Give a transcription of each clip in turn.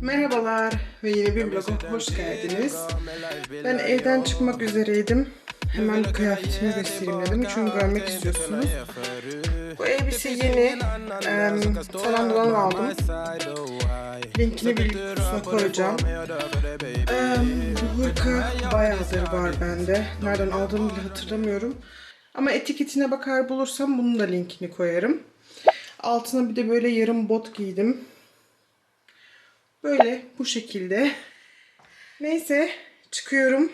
Merhabalar ve yeni bir vloga hoş geldiniz. Ben evden çıkmak üzereydim. Hemen kıyafetimi göstereyim dedim çünkü görmek istiyorsunuz. Bu elbise yeni. Salondan aldım. Linkini bir kutusuna koyacağım. Em, bu hırka bayağıdır var bende. Nereden aldığımı bile hatırlamıyorum. Ama etiketine bakar bulursam bunun da linkini koyarım. Altına bir de böyle yarım bot giydim. Böyle bu şekilde. Neyse çıkıyorum.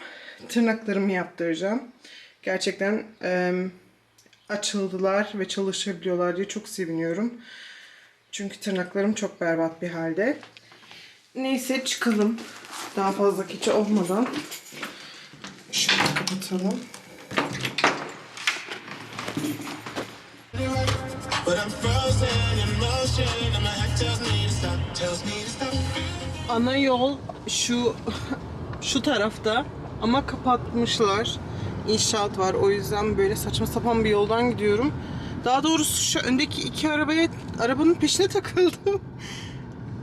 Tırnaklarımı yaptıracağım. Gerçekten em, açıldılar ve çalışabiliyorlar diye çok seviniyorum. Çünkü tırnaklarım çok berbat bir halde. Neyse çıkalım. Daha fazla keçi olmadan. Şöyle kapatalım. But I'm frozen in motion and my head tells me Ana yol şu şu tarafta ama kapatmışlar. İnşaat var. O yüzden böyle saçma sapan bir yoldan gidiyorum. Daha doğrusu şu öndeki iki arabaya arabanın peşine takıldım.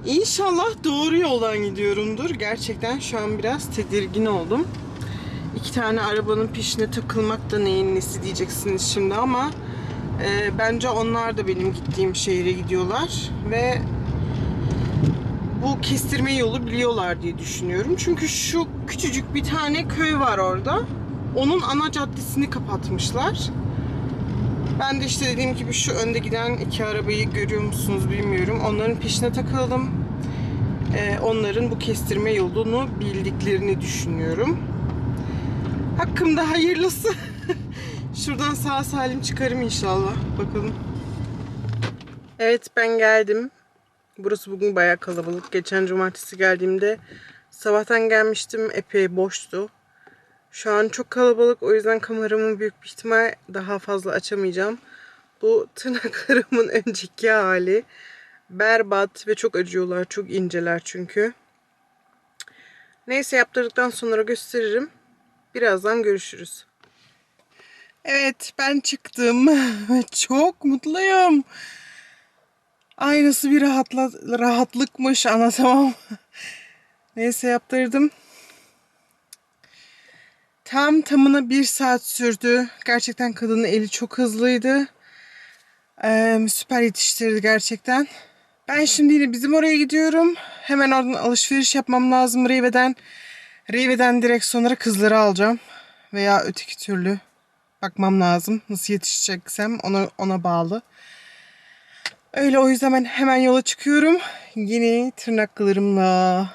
İnşallah doğru yoldan gidiyorumdur. Gerçekten şu an biraz tedirgin oldum. İki tane arabanın peşine takılmak da neyin nesi diyeceksiniz şimdi ama e, bence onlar da benim gittiğim şehre gidiyorlar ve bu kestirme yolu biliyorlar diye düşünüyorum. Çünkü şu küçücük bir tane köy var orada. Onun ana caddesini kapatmışlar. Ben de işte dediğim gibi şu önde giden iki arabayı görüyor musunuz bilmiyorum. Onların peşine takıldım. Ee, onların bu kestirme yolunu bildiklerini düşünüyorum. Hakkımda hayırlısı. Şuradan sağ salim çıkarım inşallah. Bakalım. Evet ben geldim. Burası bugün bayağı kalabalık. Geçen cumartesi geldiğimde sabahtan gelmiştim. Epey boştu. Şu an çok kalabalık. O yüzden kameramı büyük bir ihtimal daha fazla açamayacağım. Bu tırnaklarımın önceki hali. Berbat ve çok acıyorlar. Çok inceler çünkü. Neyse yaptırdıktan sonra gösteririm. Birazdan görüşürüz. Evet ben çıktım. çok mutluyum. Ay nasıl bir rahatla, rahatlıkmış anlatamam. Neyse yaptırdım. Tam tamına bir saat sürdü. Gerçekten kadının eli çok hızlıydı. Ee, süper yetiştirdi gerçekten. Ben şimdi yine bizim oraya gidiyorum. Hemen oradan alışveriş yapmam lazım Rive'den. Rive'den direkt sonra kızları alacağım. Veya öteki türlü bakmam lazım. Nasıl yetişeceksem ona, ona bağlı. Öyle o yüzden ben hemen yola çıkıyorum. Yeni tırnaklarımla.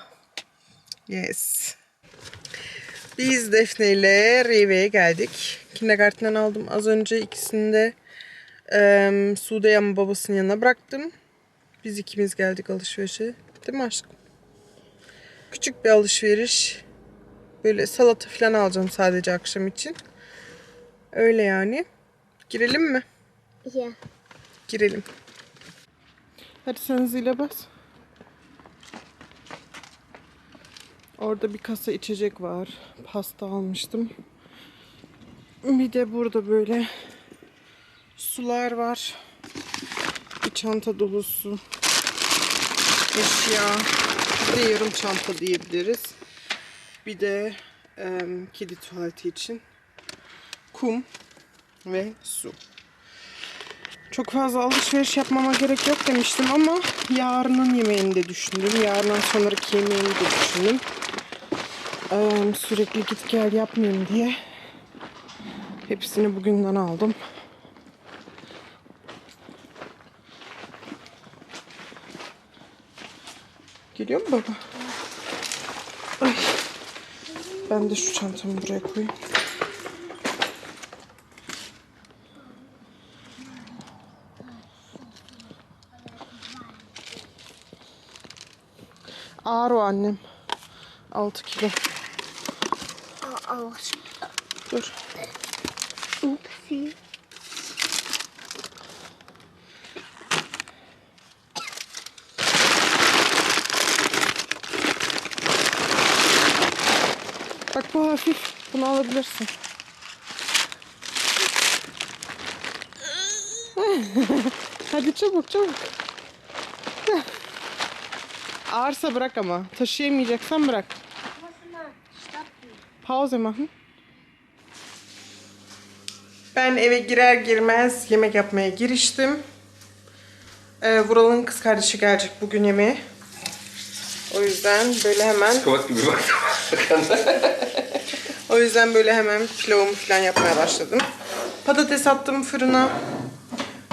Yes. Biz Defne ile Rive'ye geldik. Kindergarten'dan aldım az önce ikisini de e, Sude ama babasının yanına bıraktım. Biz ikimiz geldik alışverişe. Değil mi aşkım? Küçük bir alışveriş. Böyle salata falan alacağım sadece akşam için. Öyle yani. Girelim mi? Yeah. Girelim. Hadi sen zile bas. Orada bir kasa içecek var. Pasta almıştım. Bir de burada böyle sular var. Bir çanta dolusu eşya. Bir de yarım çanta diyebiliriz. Bir de em, kedi tuvaleti için kum ve su. Çok fazla alışveriş yapmama gerek yok demiştim ama yarının yemeğini de düşündüm. Yarından sonraki yemeğini de düşündüm. Ee, sürekli git gel yapmayayım diye hepsini bugünden aldım. Geliyor mu baba? Ay. Ben de şu çantamı buraya koyayım. Ağır o annem. 6 kilo. Dur. oopsie. Bak bu hafif. Bunu alabilirsin. Hadi çabuk çabuk. Ağırsa bırak ama. Taşıyamayacaksan bırak. Pause machen. Ben eve girer girmez yemek yapmaya giriştim. Ee, Vural'ın kız kardeşi gelecek bugün yemeğe. O yüzden böyle hemen Kavat gibi baktım. o yüzden böyle hemen pilavımı falan yapmaya başladım. Patates attım fırına.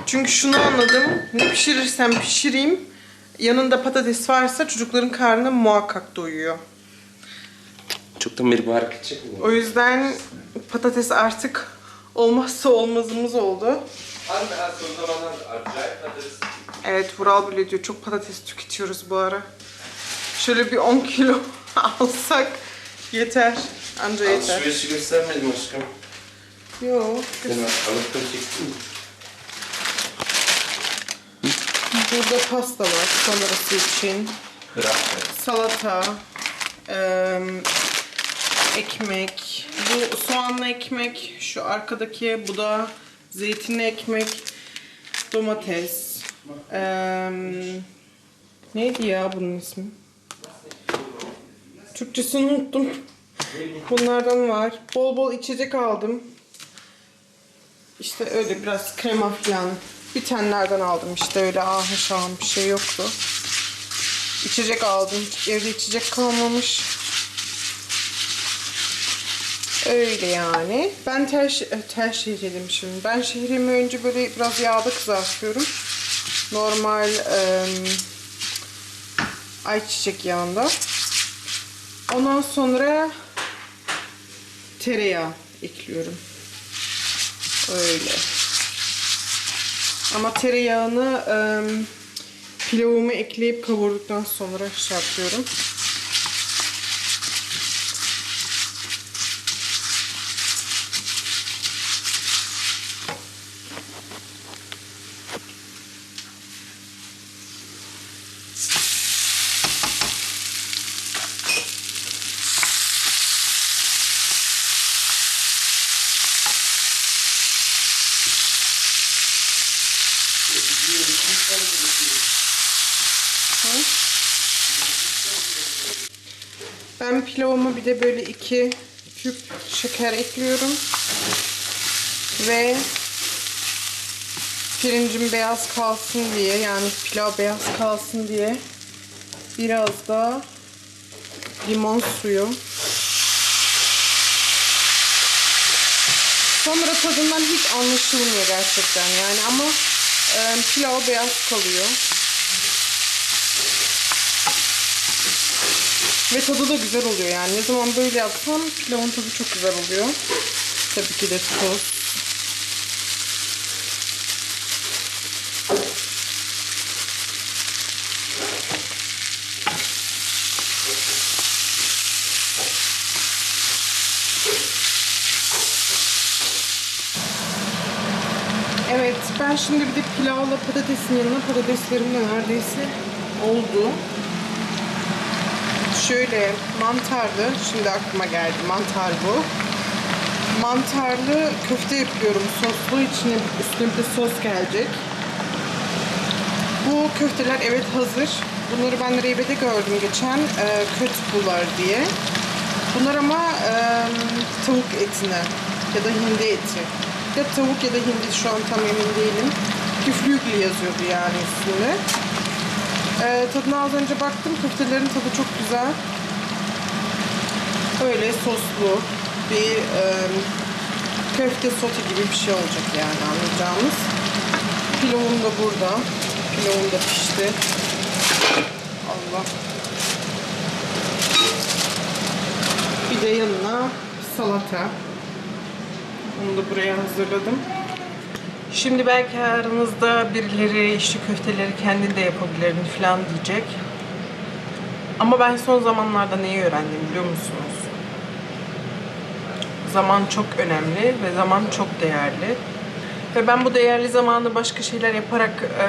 Çünkü şunu anladım. Ne pişirirsem pişireyim. Yanında patates varsa çocukların karnı muhakkak doyuyor. Çoktan beri bu hareket çekmiyor. O yüzden patates artık olmazsa olmazımız oldu. Anne son zamanlarda acayip patates. Evet Vural bile diyor çok patates tüketiyoruz bu ara. Şöyle bir 10 kilo alsak yeter. Anca yeter. Alışverişi göstermedim aşkım. Yok. Ben alıp çektim mi? Burada pasta var sonrası için. Kırak. Salata, em, ekmek, bu soğanlı ekmek, şu arkadaki bu da zeytinli ekmek, domates. em, neydi ya bunun ismi? Türkçesini unuttum. Bunlardan var. Bol bol içecek aldım. İşte öyle biraz krema falan. Bir tanelerden aldım işte öyle ahı şahım bir şey yoktu. İçecek aldım. Evde içecek kalmamış. Öyle yani. Ben tel, tel şehriyelim şimdi. Ben şehriyemi önce böyle biraz yağda kızartıyorum. Normal em, ayçiçek yağında. Ondan sonra tereyağı ekliyorum. Öyle. Ama tereyağını em, pilavımı ekleyip kavurduktan sonra şey yapıyorum. Ben pilavıma bir de böyle iki küp şeker ekliyorum. Ve pirincim beyaz kalsın diye yani pilav beyaz kalsın diye biraz da limon suyu. Sonra tadından hiç anlaşılmıyor gerçekten yani ama e, pilav beyaz kalıyor. Ve tadı da güzel oluyor yani. Ne zaman böyle yapsam pilavın tadı çok güzel oluyor. Tabii ki de tuz. Evet, ben şimdi bir de pilavla patatesin yanına patateslerim de neredeyse oldu. Şöyle mantarlı, şimdi aklıma geldi mantar bu. Mantarlı köfte yapıyorum soslu, içine üstüne bir sos gelecek. Bu köfteler evet hazır. Bunları ben Reybe'de gördüm geçen e, kötü bular diye. Bunlar ama e, tavuk etine ya da hindi eti. Ya tavuk ya da hindi şu an tam emin değilim. Küflüklü yazıyordu yani üstünde. Ee, tadına az önce baktım. Köftelerin tadı çok güzel. Öyle soslu bir e, köfte sote gibi bir şey olacak yani anlayacağımız. Pilavım da burada. Pilavım da pişti. Allah. Bir de yanına salata. Onu da buraya hazırladım. Şimdi belki aranızda birileri işte köfteleri kendi de yapabilirim falan diyecek. Ama ben son zamanlarda neyi öğrendim biliyor musunuz? Zaman çok önemli ve zaman çok değerli. Ve ben bu değerli zamanı başka şeyler yaparak e,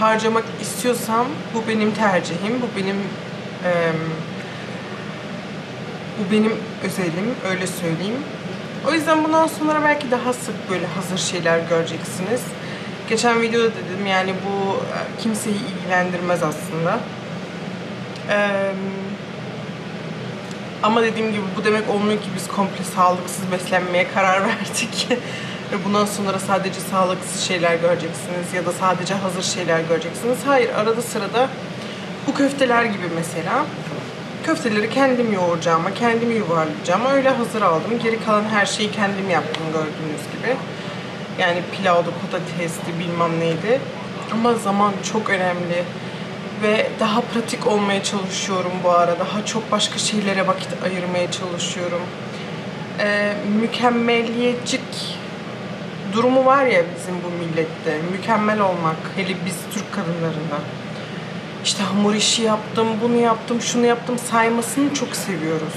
harcamak istiyorsam bu benim tercihim, bu benim e, bu benim özelim, öyle söyleyeyim. O yüzden bundan sonra belki daha sık böyle hazır şeyler göreceksiniz. Geçen videoda dedim yani bu e, kimseyi ilgilendirmez aslında. Eee, ama dediğim gibi bu demek olmuyor ki biz komple sağlıksız beslenmeye karar verdik. Ve bundan sonra sadece sağlıksız şeyler göreceksiniz ya da sadece hazır şeyler göreceksiniz. Hayır, arada sırada bu köfteler gibi mesela. Köfteleri kendim yoğuracağıma, kendim yuvarlayacağıma öyle hazır aldım. Geri kalan her şeyi kendim yaptım gördüğünüz gibi. Yani pilavda patatesli bilmem neydi. Ama zaman çok önemli. Ve daha pratik olmaya çalışıyorum bu ara. Daha çok başka şeylere vakit ayırmaya çalışıyorum. Ee, mükemmeliyetçik durumu var ya bizim bu millette. Mükemmel olmak. Hele biz Türk kadınlarında. İşte hamur işi yaptım, bunu yaptım, şunu yaptım saymasını çok seviyoruz.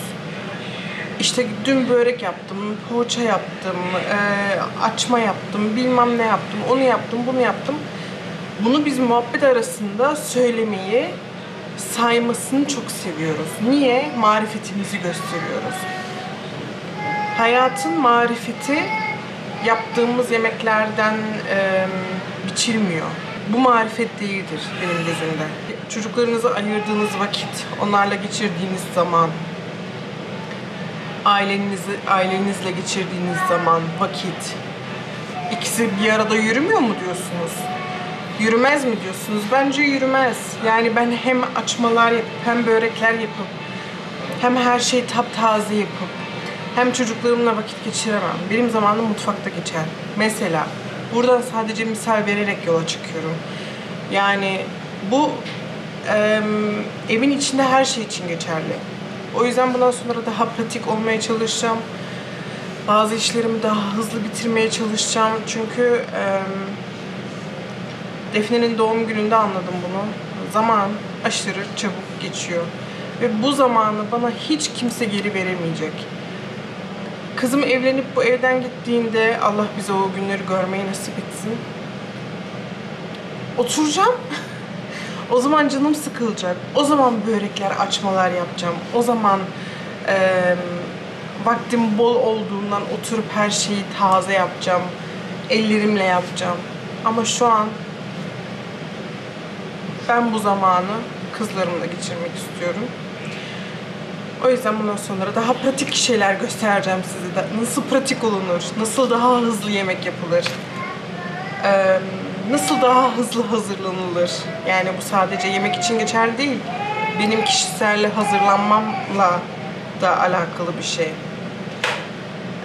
İşte dün börek yaptım, poğaça yaptım, eee, açma yaptım, bilmem ne yaptım, onu yaptım, bunu yaptım. Bunu biz muhabbet arasında söylemeyi, saymasını çok seviyoruz. Niye? Marifetimizi gösteriyoruz. Hayatın marifeti yaptığımız yemeklerden eee, biçilmiyor. Bu marifet değildir benim gözümde. Çocuklarınıza ayırdığınız vakit, onlarla geçirdiğiniz zaman, ailenizi, ailenizle geçirdiğiniz zaman, vakit, ikisi bir arada yürümüyor mu diyorsunuz? Yürümez mi diyorsunuz? Bence yürümez. Yani ben hem açmalar yapıp, hem börekler yapıp, hem her şeyi taptaze yapıp, hem çocuklarımla vakit geçiremem. Benim zamanım mutfakta geçer. Mesela buradan sadece misal vererek yola çıkıyorum. Yani bu em, evin içinde her şey için geçerli. O yüzden bundan sonra daha pratik olmaya çalışacağım. Bazı işlerimi daha hızlı bitirmeye çalışacağım. Çünkü em, Defne'nin doğum gününde anladım bunu. Zaman aşırı çabuk geçiyor. Ve bu zamanı bana hiç kimse geri veremeyecek. Kızım evlenip bu evden gittiğinde Allah bize o günleri görmeyi nasip etsin. Oturacağım. o zaman canım sıkılacak. O zaman börekler, açmalar yapacağım. O zaman eee, vaktim bol olduğundan oturup her şeyi taze yapacağım. Ellerimle yapacağım. Ama şu an ben bu zamanı kızlarımla geçirmek istiyorum. O yüzden bundan sonra daha pratik şeyler göstereceğim size. Nasıl pratik olunur, nasıl daha hızlı yemek yapılır, nasıl daha hızlı hazırlanılır. Yani bu sadece yemek için geçerli değil. Benim kişisel hazırlanmamla da alakalı bir şey.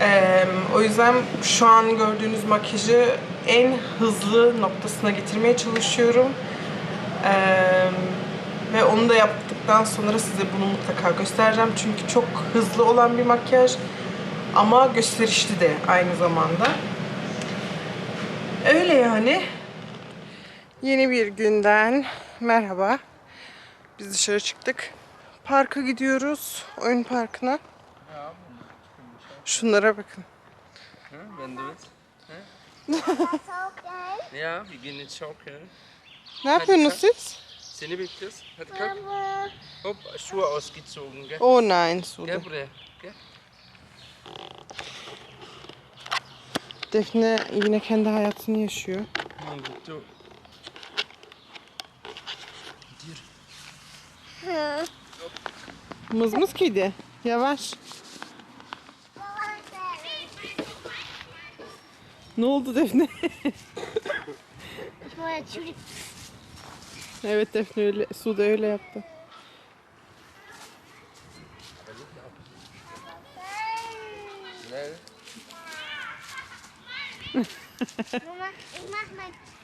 Eee, o yüzden şu an gördüğünüz makyajı en hızlı noktasına getirmeye çalışıyorum. Eee, ve onu da yaptıktan sonra size bunu mutlaka göstereceğim. Çünkü çok hızlı olan bir makyaj ama gösterişli de aynı zamanda. Öyle yani. Yeni bir günden merhaba. Biz dışarı çıktık. Parka gidiyoruz. Oyun parkına. Şunlara bakın. Okay. Ja, wir gehen jetzt schaukeln. Ne yapıyorsunuz siz? Seni bekliyoruz. Hadi kalk. Hop, Schuhe ausgezogen, gell? Oh nein Sude. Gel buraya. Gel. Defne yine kendi hayatını yaşıyor. Mızmız kedi. Yavaş. Ne oldu Defne? Evet Defne öyle, Sude öyle yaptı.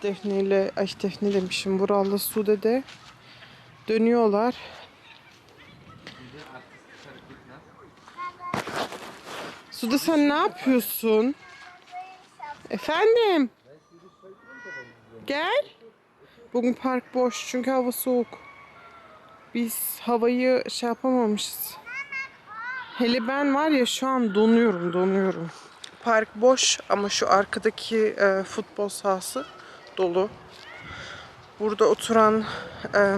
Defne ile, ay Defne demişim. Vural'la Sude de dönüyorlar. Sude sen ne yapıyorsun? Efendim? Gel. Bugün park boş çünkü hava soğuk. Biz havayı şey yapamamışız. Hele ben var ya şu an donuyorum, donuyorum. Park boş ama şu arkadaki e, futbol sahası dolu. Burada oturan e,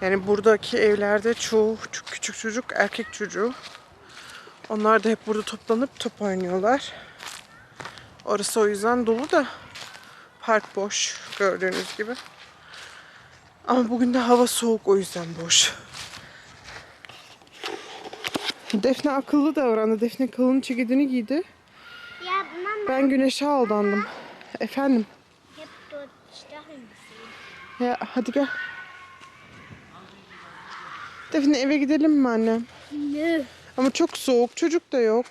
yani buradaki evlerde çoğu çok küçük çocuk, erkek çocuğu. Onlar da hep burada toplanıp top oynuyorlar. Orası o yüzden dolu da park boş gördüğünüz gibi. Ama bugün de hava soğuk o yüzden boş. Defne akıllı davrandı. Defne kalın ceketini giydi. Ben güneşe aldandım. Efendim. Ya hadi gel. Defne eve gidelim mi annem? Nö. Ama çok soğuk. Çocuk da yok.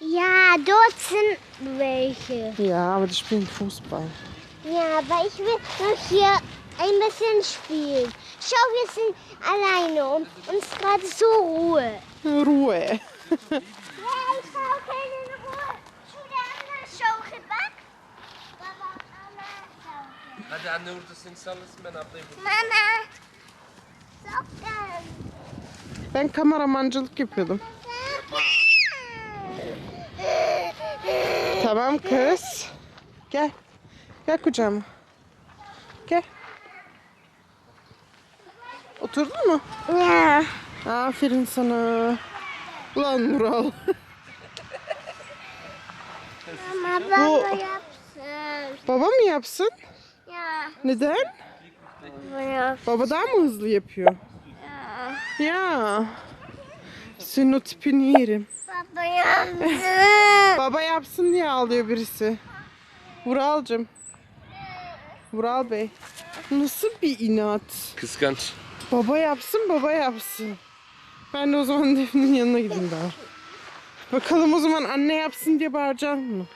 Ja, dort sind welche. Ya aber die spielen Fußball. Ja, aber ich will noch hier ein bisschen spielen. Schau, wir sind alleine und uns gerade so Ruhe. Ruhe. Ja. Hadi anne oradasın sallasın ben ablayı bulayım. Mama. Ben kameramancılık yapıyordum. Tamam kız. Gel. Gel kucağıma. Gel. Oturdun mu? Aferin sana. Ulan Mural. Mama, Bu- Baba yapsın. Baba mı yapsın? Ja. Neden? Baba daha mı hızlı yapıyor? Ja. Ya. Senin o tipini yerim. Baba yapsın. Baba yapsın diye ağlıyor birisi. Vuralcım. Vural Bey. Nasıl bir inat? Kıskanç. Baba yapsın, baba yapsın. Ben de o zaman Defne'nin yanına gideyim daha. Bakalım o zaman anne yapsın diye bağıracak mı?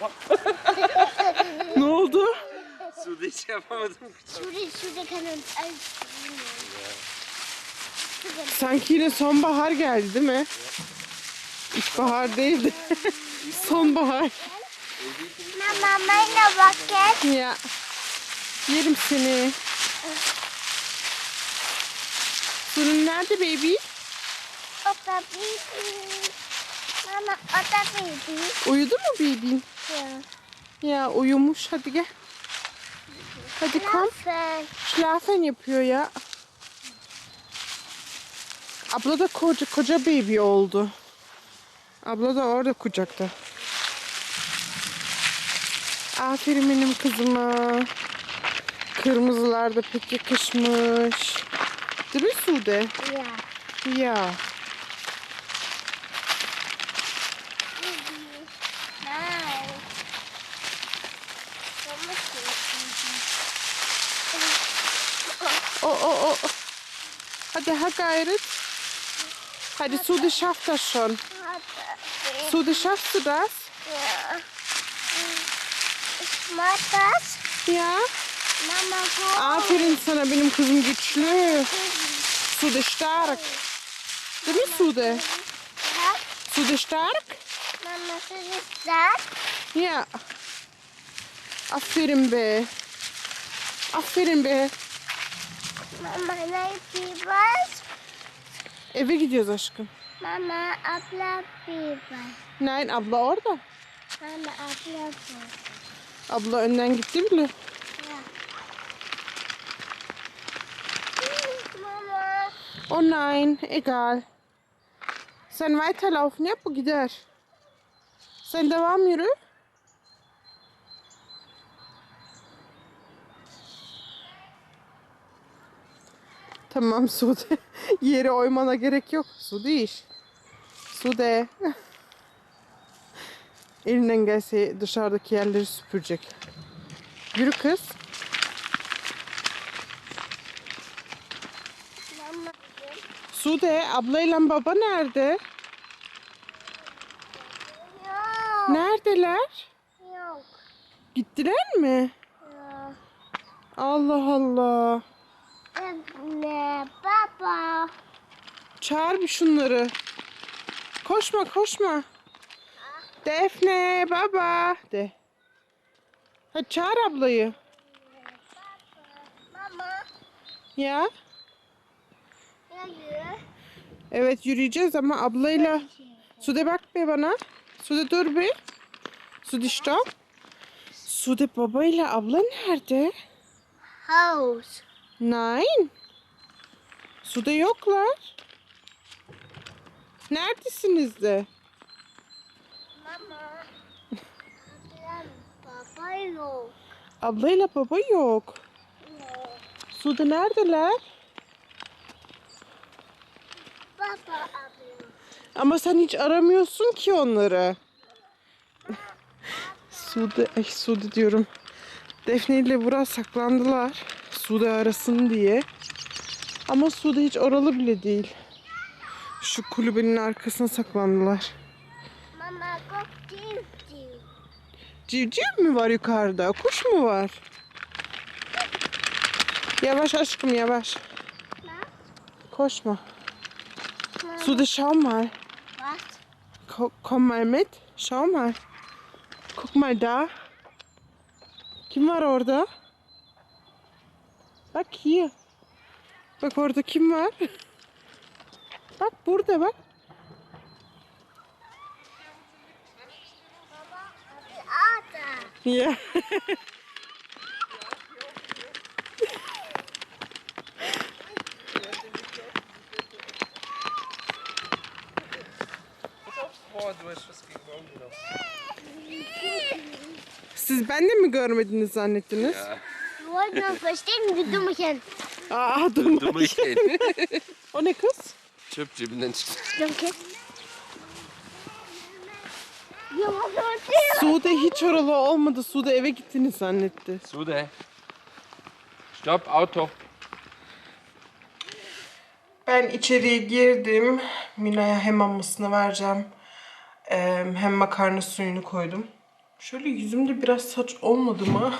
ne oldu? Sude hiç yapamadım. Kann uns alles bringen. Sanki yine sonbahar geldi değil mi? İlkbahar değildi. sonbahar. Mama, meine Bucket. Ya. Yerim seni. Sorun nerede baby? Opa Baby. Mama, Opa Baby. Uyudu mu baby? Ja. Ya uyumuş hadi gel. Hadi kom. Schlafen yapıyor ya. Abla da koca koca baby oldu. Abla da orada kucakta. Aferin benim kızıma. Kırmızılar da pek yakışmış. Değil mi Sude? Ja. Ya. Ich O o o. Hadi ha gayret. Hadi Sude schafft das schon. Sude schaffst du das? Ja. Ich mag das. Ya. Mama, hoch. Aferin sana benim kızım güçlü. Sude stark. Değil mi Sude? Ja. Sude stark? Mama, was ist das? Ya. Aferin be. Aferin be. Mama, nein, Bibas. Eve gidiyoruz aşkım. Mama, abla Bibas. Nein abla orada. Mama, abla Bibas. Abla önden gitti bile. Mama. Oh nein, egal. Sen weiterlaufen yap bu gider. Sen devam yürü. Tamam Sude. Yeri oymana gerek yok. Sude iş. Sude. Elinden gelse dışarıdaki yerleri süpürecek. Yürü kız. Sude ablayla baba nerede? Yok. Neredeler? Yok. Gittiler mi? Ja. Allah Allah. Ne, baba. Çağır bir şunları. Koşma koşma. Defne baba de. Hadi çağır ablayı. Mama. Ya. Ja. Evet yürüyeceğiz ama ablayla. Sude bak be bana. Sude dur bir. Sude stop. Sude babayla abla nerede? Haus. Nein. Suda yoklar. Neredesiniz de? Mama. Baba yok. Ablayla baba yok. Yok. Sude neredeler? Baba arıyor. Ama sen hiç aramıyorsun ki onları. Sude, ay Sude diyorum. Defne ile Burak saklandılar. Sude arasın diye. Ama Sude hiç oralı bile değil. Şu kulübenin arkasına saklandılar. Mama guck div div. Civciv mi var yukarıda? Kuş mu var? Yavaş aşkım yavaş. Koşma. Sude schau mal. Was? Ko- Komm mal mit. Schau mal. Guck mal da. Kim var orada? Bak hier. Bak orada kim var? Bak burada bak. Ya. Siz ben de mi görmediniz zannettiniz? Ja. Verstecken, du Dummchen. Aa dur. Dummerchen. O ne kız? Çöp cebinden çıktı. Uns Sude hiç oralı olmadı. Sude eve gittiniz zannetti. Sude. Stopp, Auto. Ben içeriye girdim. Mina'ya hem mamasını vereceğim. Ee, hem makarna suyunu koydum. Şöyle yüzümde biraz saç olmadı mı?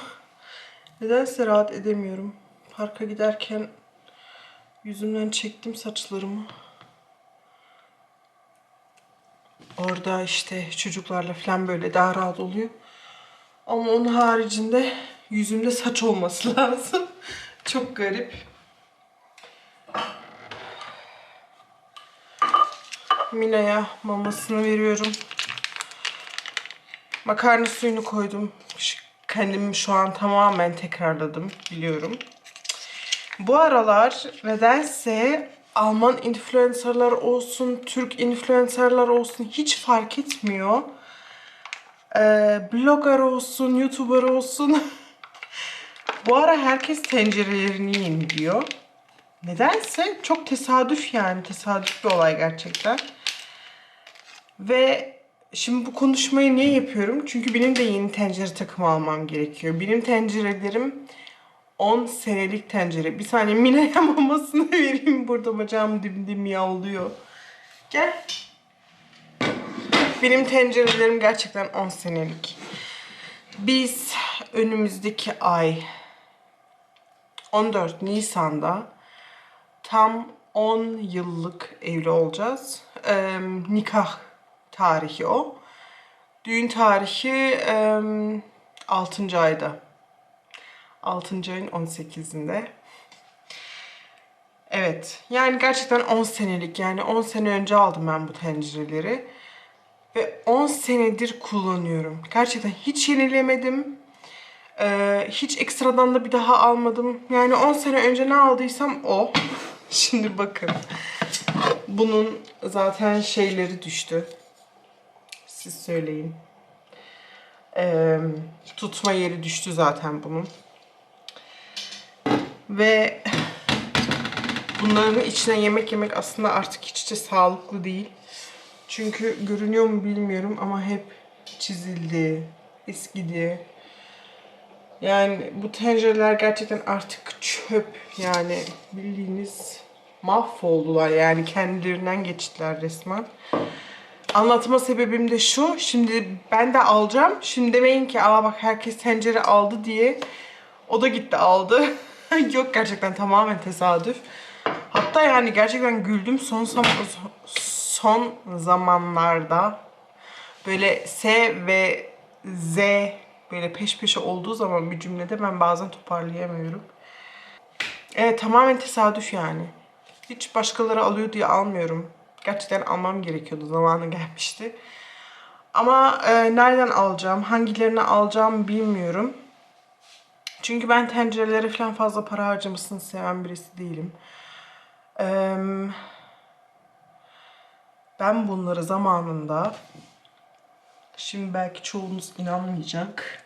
Nedense rahat edemiyorum. Parka giderken yüzümden çektim saçlarımı. Orada işte çocuklarla falan böyle daha rahat oluyor. Ama onun haricinde yüzümde saç olması lazım. Çok garip. Mina'ya mamasını veriyorum. Makarna suyunu koydum. Kendimi şu an tamamen tekrarladım biliyorum. Bu aralar nedense Alman influencerlar olsun, Türk influencerlar olsun hiç fark etmiyor. Ee, blogger olsun, youtuber olsun. Bu ara herkes tencerelerini yeniliyor. Nedense çok tesadüf yani. Tesadüf bir olay gerçekten. Ve şimdi bu konuşmayı niye yapıyorum? Çünkü benim de yeni tencere takımı almam gerekiyor. Benim tencerelerim 10 senelik tencere. Bir saniye Mine'ye mamasını vereyim. Burada bacağım dibimde miyavlıyor. Gel. Benim tencerelerim gerçekten 10 senelik. Biz önümüzdeki ay 14 Nisan'da tam 10 yıllık evli olacağız. Eee, nikah tarihi o. Düğün tarihi eee 6. ayda. 6. ayın 18'inde. Evet. Yani gerçekten 10 senelik. Yani 10 sene önce aldım ben bu tencereleri. Ve 10 senedir kullanıyorum. Gerçekten hiç yenilemedim. Ee, hiç ekstradan da bir daha almadım. Yani 10 sene önce ne aldıysam o. Şimdi bakın. Bunun zaten şeyleri düştü. Siz söyleyin. Ee, tutma yeri düştü zaten bunun. Ve bunların içine yemek yemek aslında artık hiç de sağlıklı değil. Çünkü görünüyor mu bilmiyorum ama hep çizildi, eskidi. Yani bu tencereler gerçekten artık çöp yani bildiğiniz mahvoldular yani kendilerinden geçtiler resmen. Anlatma sebebim de şu. Şimdi ben de alacağım. Şimdi demeyin ki aa bak herkes tencere aldı diye. O da gitti aldı. Yok gerçekten tamamen tesadüf. Hatta yani gerçekten güldüm son zam- son zamanlarda böyle S ve Z böyle peş peşe olduğu zaman bir cümlede ben bazen toparlayamıyorum. Evet tamamen tesadüf yani. Hiç başkaları alıyor diye almıyorum. Gerçekten almam gerekiyordu. Zamanı gelmişti. Ama e, nereden alacağım, hangilerini alacağım bilmiyorum. Çünkü ben tencerelere falan fazla para harcamasını seven birisi değilim. Eee, ben bunları zamanında şimdi belki çoğunuz inanmayacak.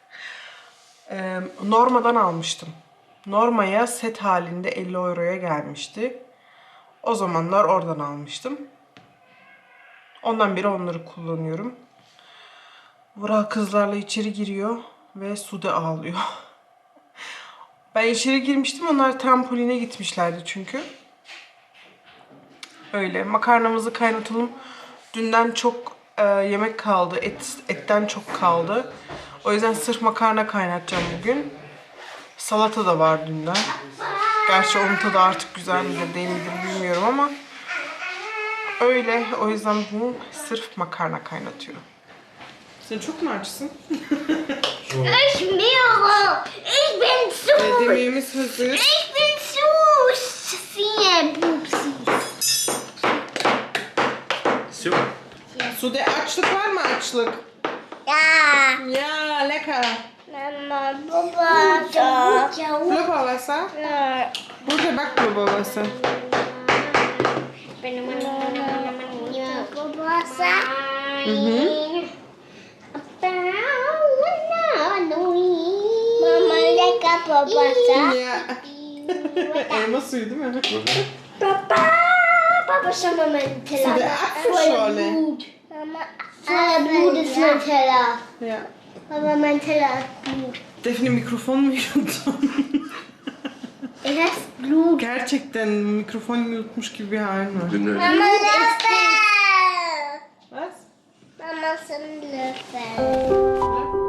Eee Norma'dan almıştım. Norma'ya set halinde 50 euroya gelmişti. O zamanlar oradan almıştım. Ondan beri onları kullanıyorum. Vural kızlarla içeri giriyor ve Sude ağlıyor. Ben içeri girmiştim. Onlar trampoline gitmişlerdi çünkü. Öyle. Makarnamızı kaynatalım. Dünden çok e, yemek kaldı. Et, etten çok kaldı. O yüzden sırf makarna kaynatacağım bugün. Salata da var dünden. Gerçi onun tadı artık güzel midir değil midir bilmiyorum ama öyle. O yüzden bu sırf makarna kaynatıyorum. Sen çok mu açsın? Ich mehrere. Ich bin zu. Yemeğimiz hazır. Ich bin zu viel, Pupsis. So. Sude açlık var mı açlık? Ja. Ya lecker. Mama, Papa, da. Ne babası? Ja. Burada bak mı babası? Babasa. Mama, lecker, Babasa. Ya. Elma suyu değil mi? Papa, Papa, schau mal meinen Teller. Sude Apfelschorle. Voller Blut ist mein Teller. Ya. Mama, mein Teller ist Blut. Defne mikrofon mu yuttun? İst Blut. Gerçekten mikrofon yutmuş gibi bir halin var. Mama, Löffel. Was? Mama, ist ein Löffel.